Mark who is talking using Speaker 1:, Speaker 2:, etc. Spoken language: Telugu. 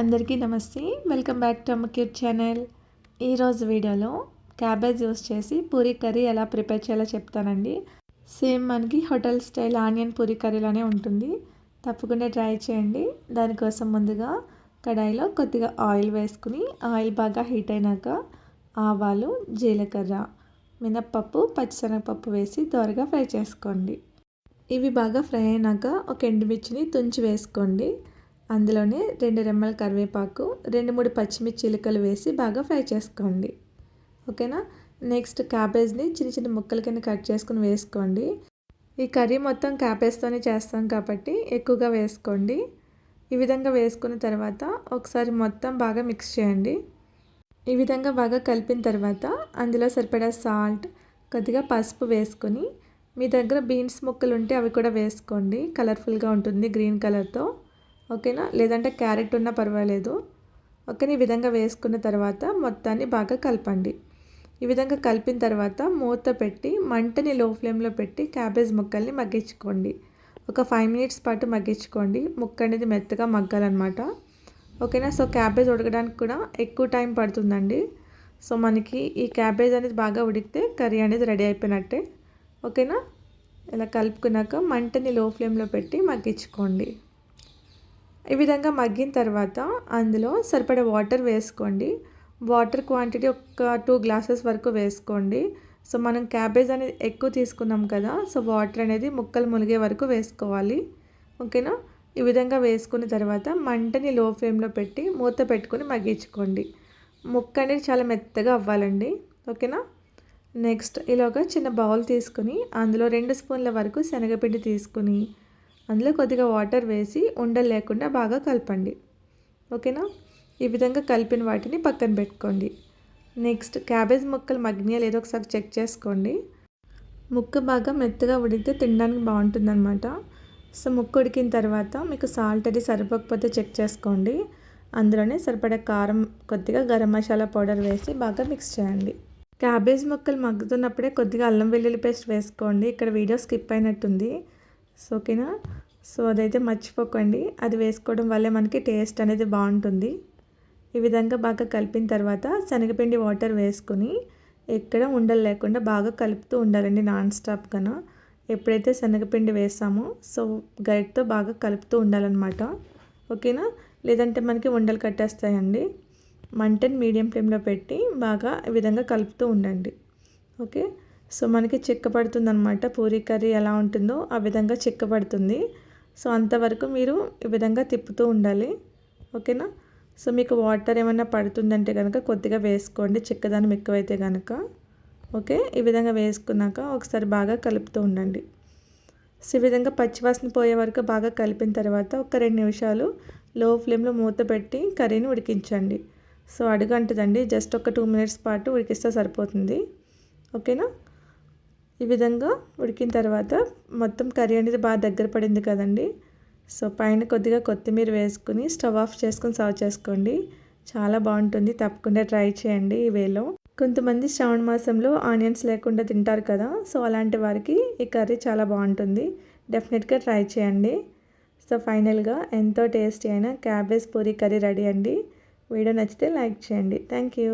Speaker 1: అందరికీ నమస్తే. Welcome back to Amma channel. ఈరోజు వీడియోలో క్యాబేజ్ యూస్ చేసి పూరీ కర్రీ ఎలా ప్రిపేర్ చేయాలో చెప్తానండి. సేమ్ మనకి హోటల్ స్టైల్ ఆనియన్ పూరీ కర్రీలానే ఉంటుంది. తప్పకుండా ట్రై చేయండి. దానికోసం ముందుగా కడాయిలో కొద్దిగా ఆయిల్ వేసుకుని ఆయిల్ బాగా హీట్ అయినాక ఆవాలు జీలకర్ర మినప్పప్పు పచ్చిశనగపప్పు వేసి త్వరగా ఫ్రై చేసుకోండి. ఇవి బాగా ఫ్రై అయినాక ఒక ఎండుమిర్చిని తుంచి వేసుకోండి. అందులోనే రెండు రెమ్మల కరివేపాకు రెండు మూడు పచ్చిమిర్చి చిలుకలు వేసి బాగా ఫ్రై చేసుకోండి. ఓకేనా? నెక్స్ట్ క్యాబేజ్ని చిన్న చిన్న ముక్కల కింద కట్ చేసుకుని వేసుకోండి. ఈ కర్రీ మొత్తం క్యాబేజ్తోనే చేస్తాం కాబట్టి ఎక్కువగా వేసుకోండి. ఈ విధంగా వేసుకున్న తర్వాత ఒకసారి మొత్తం బాగా మిక్స్ చేయండి. ఈ విధంగా బాగా కలిపిన తర్వాత అందులో సరిపడా సాల్ట్ కొద్దిగా పసుపు వేసుకొని మీ దగ్గర బీన్స్ ముక్కలు ఉంటే అవి కూడా వేసుకోండి. కలర్ఫుల్గా ఉంటుంది గ్రీన్ కలర్తో. ఓకేనా? లేదంటే క్యారెట్ ఉన్నా పర్వాలేదు. ఓకేనా? ఈ విధంగా వేసుకున్న తర్వాత మొత్తాన్ని బాగా కలపండి. ఈ విధంగా కలిపిన తర్వాత మూత పెట్టి మంటని లో ఫ్లేమ్లో పెట్టి క్యాబేజ్ ముక్కల్ని మగ్గించుకోండి. ఒక ఫైవ్ మినిట్స్ పాటు మగ్గించుకోండి. ముక్క అనేది మెత్తగా మగ్గాలన్నమాట. ఓకేనా? సో క్యాబేజ్ ఉడకడానికి కూడా ఎక్కువ టైం పడుతుందండి. సో మనకి ఈ క్యాబేజ్ అనేది బాగా ఉడికితే కర్రీ అనేది రెడీ అయిపోయినట్టే. ఓకేనా? ఇలా కలుపుకున్నాక మంటని లో ఫ్లేమ్లో పెట్టి మగ్గించుకోండి. ఈ విధంగా మగ్గిన తర్వాత అందులో సరిపడే వాటర్ వేసుకోండి. వాటర్ క్వాంటిటీ ఒక టూ గ్లాసెస్ వరకు వేసుకోండి. సో మనం క్యాబేజ్ అనేది ఎక్కువ తీసుకున్నాం కదా సో వాటర్ అనేది ముక్కలు మునిగే వరకు వేసుకోవాలి. ఓకేనా ఈ విధంగా వేసుకున్న తర్వాత మంటని లో ఫ్లేమ్లో పెట్టి మూత పెట్టుకొని మగ్గించుకోండి. ముక్క అనేది చాలా మెత్తగా అవ్వాలండి. ఓకేనా నెక్స్ట్ ఇలాగ చిన్న బౌల్ తీసుకుని అందులో రెండు స్పూన్ల వరకు శనగపిండి తీసుకుని అందులో కొద్దిగా వాటర్ వేసి ఉండలు లేకుండా బాగా కలపండి. ఓకేనా? ఈ విధంగా కలిపిన వాటిని పక్కన పెట్టుకోండి. నెక్స్ట్ క్యాబేజ్ ముక్కలు మగ్నియా లేదో ఒకసారి చెక్ చేసుకోండి. ముక్క బాగా మెత్తగా ఉడికితే తినడానికి బాగుంటుందన్నమాట. సో ముక్క ఉడికిన తర్వాత మీకు సాల్ట్ అది సరిపోకపోతే చెక్ చేసుకోండి. అందులోనే సరిపడే కారం కొద్దిగా గరం మసాలా పౌడర్ వేసి బాగా మిక్స్ చేయండి. క్యాబేజ్ ముక్కలు మగ్గుతున్నప్పుడే కొద్దిగా అల్లం వెల్లుల్లి పేస్ట్ వేసుకోండి. ఇక్కడ వీడియో స్కిప్ అయినట్టుంది. సో ఓకేనా? సో అదైతే మర్చిపోకండి. అది వేసుకోవడం వల్లే మనకి టేస్ట్ అనేది బాగుంటుంది. ఈ విధంగా బాగా కలిపిన తర్వాత శనగపిండి వాటర్ వేసుకొని ఎక్కడ ఉండలు లేకుండా బాగా కలుపుతూ ఉండాలండి నాన్ స్టాప్ ఎప్పుడైతే శనగపిండి వేసామో సో గైడ్తో బాగా కలుపుతూ ఉండాలన్నమాట. ఓకేనా? లేదంటే మనకి ఉండలు కట్టేస్తాయండి. మంటని మీడియం ఫ్లేమ్లో పెట్టి బాగా ఈ విధంగా కలుపుతూ ఉండండి. ఓకే? సో మనకి చిక్కపడుతుంది అనమాట పూరీ కర్రీ ఎలా ఉంటుందో ఆ విధంగా చిక్కపడుతుంది. సో అంతవరకు మీరు ఈ విధంగా తిప్పుతూ ఉండాలి. ఓకేనా? సో మీకు వాటర్ ఏమైనా పడుతుందంటే కనుక కొద్దిగా వేసుకోండి. చిక్కదనం ఎక్కువైతే కనుక ఓకే? ఈ విధంగా వేసుకున్నాక ఒకసారి బాగా కలుపుతూ ఉండండి. సో ఈ విధంగా పచ్చివాసన పోయే వరకు బాగా కలిపిన తర్వాత ఒక రెండు నిమిషాలు లో ఫ్లేమ్లో మూత పెట్టి కర్రీని ఉడికించండి. సో అడుగంటదండి. జస్ట్ ఒక టూ మినిట్స్ పాటు ఉడికిస్తే సరిపోతుంది. ఓకేనా? ఈ విధంగా ఉడికిన తర్వాత మొత్తం కర్రీ అనేది బాగా దగ్గర పడింది కదండి. సో పైన కొద్దిగా కొత్తిమీర వేసుకుని స్టవ్ ఆఫ్ చేసుకుని సర్వ్ చేసుకోండి. చాలా బాగుంటుంది. తప్పకుండా ట్రై చేయండి ఈ వేలో. కొంతమంది శ్రావణ మాసంలో ఆనియన్స్ లేకుండా తింటారు కదా. సో అలాంటి వారికి ఈ కర్రీ చాలా బాగుంటుంది. డెఫినెట్గా ట్రై చేయండి. సో ఫైనల్గా ఎంతో టేస్టీ అయిన క్యాబేజ్ పూరీ కర్రీ రెడీ అండి. వీడియో నచ్చితే లైక్ చేయండి. Thank you.